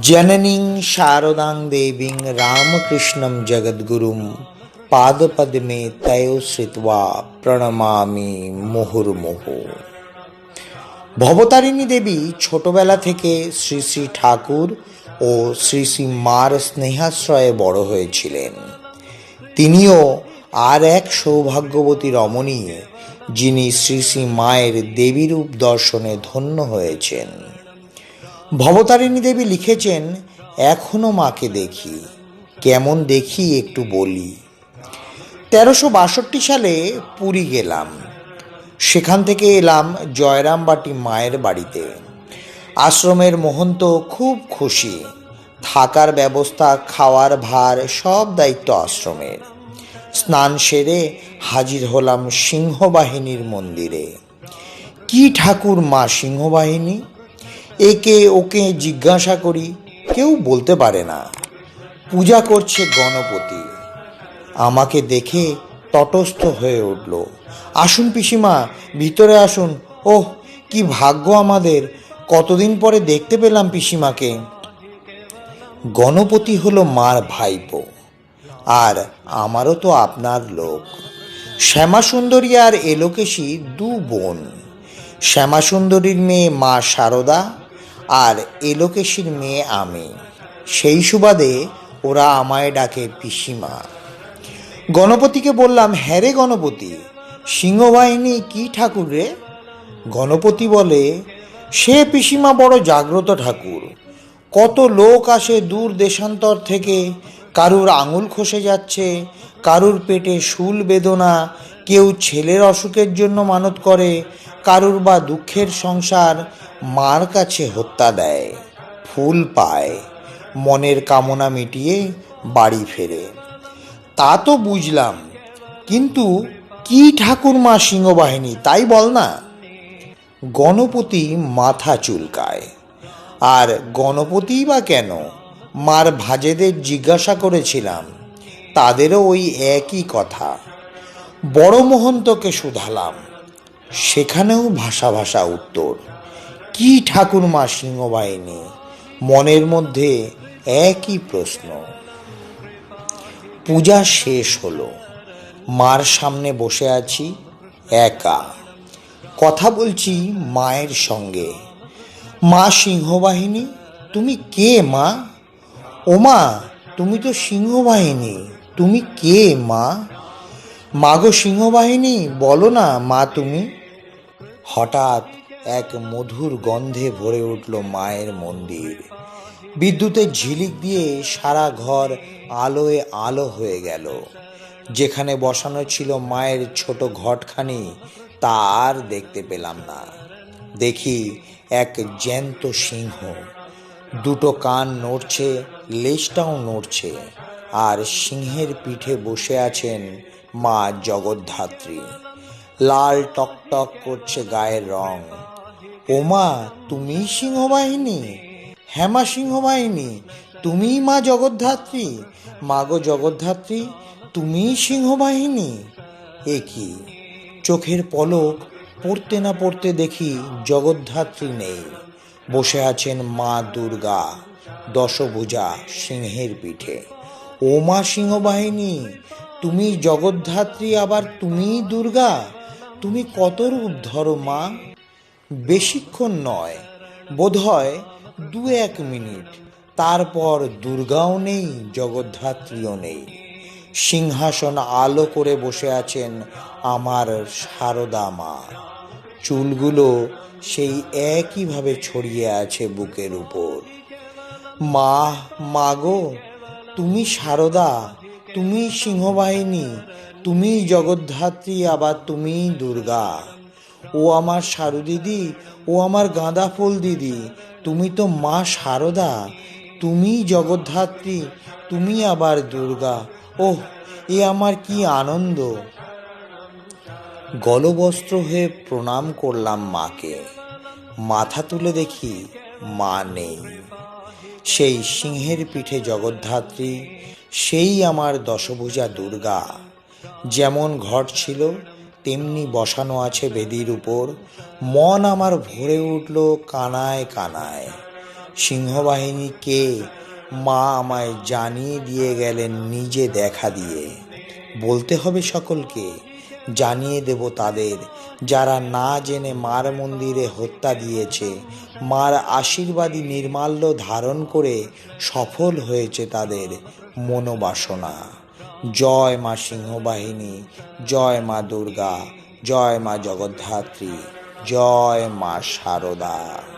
জননীং শারদাং দেবীং রামকৃষ্ণম জগদ্গুরুম পাদপদ্মে তয় শ্রিত্বা প্রণমামি মুহুর্মুহু। ভবতারিণী দেবী ছোটবেলা থেকে শ্রী শ্রী ঠাকুর ও শ্রী শ্রী মার স্নেহাশ্রয়ে বড় হয়েছিলেন। তিনিও আর এক সৌভাগ্যবতী রমণী যিনি শ্রী শ্রী মায়ের দেবীরূপ দর্শনে ধন্য হয়েছেন। ভবতারিণী দেবী লিখেছেন, এখনও মাকে দেখি, কেমন দেখি একটু বলি। তেরোশো বাষট্টি সালে পুরী গেলাম। সেখান থেকে এলাম জয়রামবাটি মায়ের বাড়িতে। আশ্রমের মহন্ত খুব খুশি। থাকার ব্যবস্থা, খাওয়ার ভার, সব দায়িত্ব আশ্রমের। স্নান সেরে হাজির হলাম সিংহবাহিনীর মন্দিরে। কি ঠাকুর মা সিংহবাহিনী? একে ওকে জিজ্ঞাসা করি, কেউ বলতে পারে না। পূজা করছে গণপতি। আমাকে দেখে তটস্থ হয়ে উঠল। আসুন পিসিমা, ভিতরে আসুন। ওহ, কি ভাগ্য আমাদের। কতদিন পরে দেখতে পেলাম পিসিমাকে। গণপতি হলো মার ভাইপো। আর আমারও তো আপনার লোক। শ্যামা সুন্দরী আর এলোকেশী দু বোন। শ্যামা সুন্দরীর মেয়ে মা শারদা আর এলোকেশীর মেয়ে আমি। সেই সুবাদে ওরা আমায় ডাকে পিসিমা। গণপতিকে বললাম হ্যাঁ রে গণপতি, সিংহবাহিনী কি ঠাকুর রে? গণপতি বলে, সে পিসিমা বড় জাগ্রত ঠাকুর। কত লোক আসে দূর দেশান্তর থেকে, কারুর আঙুল খসে যাচ্ছে, কারুর পেটে শুল বেদনা কেউ ছেলের অসুখের জন্য মানত করে, কারুর বা দুঃখের সংসার মার কাছে হত্যা দেয়, ফুল পায়, মনের কামনা মিটিয়ে বাড়ি ফেরে। তা তো বুঝলাম, কিন্তু কি ঠাকুর মা সিংহবাহিনী, তাই বল না? গণপতি মাথা চুলকায়। আর গণপতি বা কেন? মার ভাজেদের জিজ্ঞাসা করেছিলাম, তাদেরও ওই একই কথা। বড় মহন্তকে শুধালাম। সেখানেও ভাষা ভাষা উত্তর। কি ঠাকুর মা সিংহবাহিনী? মনের মধ্যে একই প্রশ্ন। পূজা শেষ হলো। মার সামনে বসে আছি, একা। কথা বলছি মায়ের সঙ্গে। মা সিংহবাহিনী? তুমি কে মা? ও মা তুমি তো সিংহবাহিনী। তুমি কে মা? মাগো সিংহবাহিনী, বলো না, মা তুমি? হঠাৎ এক মধুর গন্ধে ভরে উঠল মায়ের মন্দির। বিদ্যুতের ঝিলিক দিয়ে সারা ঘর আলোয় আলো হয়ে গেল। যেখানে বসানো ছিল মায়ের ছোট ঘটখানি, তা আর দেখতে পেলাম না। দেখি এক জ্যান্ত সিংহ। দুটো কান নড়ছে, লেজটাও নড়ছে, আর সিংহের পিঠে বসে আছেন মা জগদ্ধাত্রী। লাল টকটক করছে গায়ের রং। ওমা তুমি সিংহবাহিনী? হেমা সিংহবাহিনী তুমি মা জগদ্ধাত্রী? মা গো জগদ্ধাত্রী তুমি সিংহবাহিনী? এ কি? চোখের পলক পড়তে না পড়তে দেখি জগদ্ধাত্রী নেই। বসে আছেন মা দুর্গা, দশভুজা সিংহের পিঠে। ও মা সিংহবাহিনী তুমি জগদ্ধাত্রী, আবার তুমি দুর্গা। তুমি কত রূপ ধরো মা? বেশিক্ষণ নয়, বোধহয় দু এক মিনিট। তারপর দুর্গাও নেই, জগদ্ধাত্রীও নেই। সিংহাসন আলো করে বসে আছেন আমার সারদা মা। চুলগুলো সেই একইভাবে ছড়িয়ে আছে বুকের উপর। মা মাগো তুমি সারদা তুমি সিংহবাহিনী তুমি জগদ্ধাত্রী, আবার তুমি দুর্গা। ও আমার সারু দিদি, ও আমার গাঁদা ফুল দিদি, তুমি তো মা সারদা তুমি জগদ্ধাত্রী তুমি আবার দুর্গা। ওহ, এ আমার কি আনন্দ! গলবস্ত্র হয়ে প্রণাম করলাম মাকে। মাথা তুলে দেখি মা নেই। সেই সিংহের পিঠে জগদ্ধাত্রী সেই আমার দশভুজা দুর্গা। যেমন ঘট ছিল, তেমনি বসানো আছে বেদির উপর। মন আমার ভরে উঠল কানায় কানায়। সিংহবাহিনী কে? মা আমায় জানিয়ে দিয়ে গেলেন, নিজে দেখা দিয়ে। বলতে হবে সকলকে জানিয়ে দেব তাদের, যারা না জেনে মার মন্দিরে হত্যা দিয়েছে, মার আশীর্বাদী নির্মাল্য ধারণ করে সফল হয়েছে তাদের মনোবাসনা। জয় মা সিংহবাহিনী, জয় মা দুর্গা, জয় মা জগদ্ধাত্রী, জয় মা শারদা